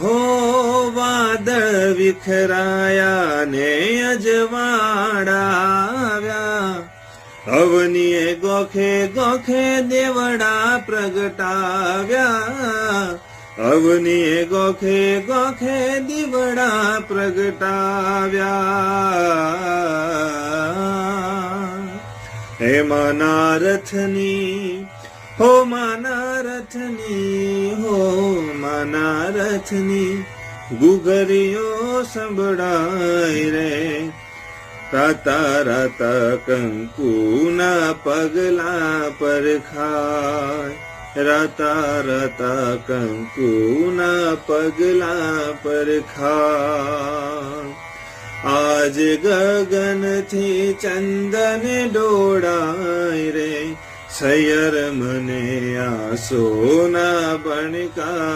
હો વાદળ વિખરાયા ને અજવાડાવ્યા. અવનીએ ગોખે ગોખે દેવડા પ્રગટાવ્યા. અવનીએ ગોખે ગોખે દીવડા પ્રગટાવ્યા. હે માના રથની, હો માના રથની માના રથની ગુગરીઓ સંભળાય રે રાતા રાતા કંકુના પગલા પર ખાય રાતા રાતા કંકુના પગલા પર ખાય આજ ગગનથી ચંદન ડોળાય રે સૈયર મને આ સોના બણકા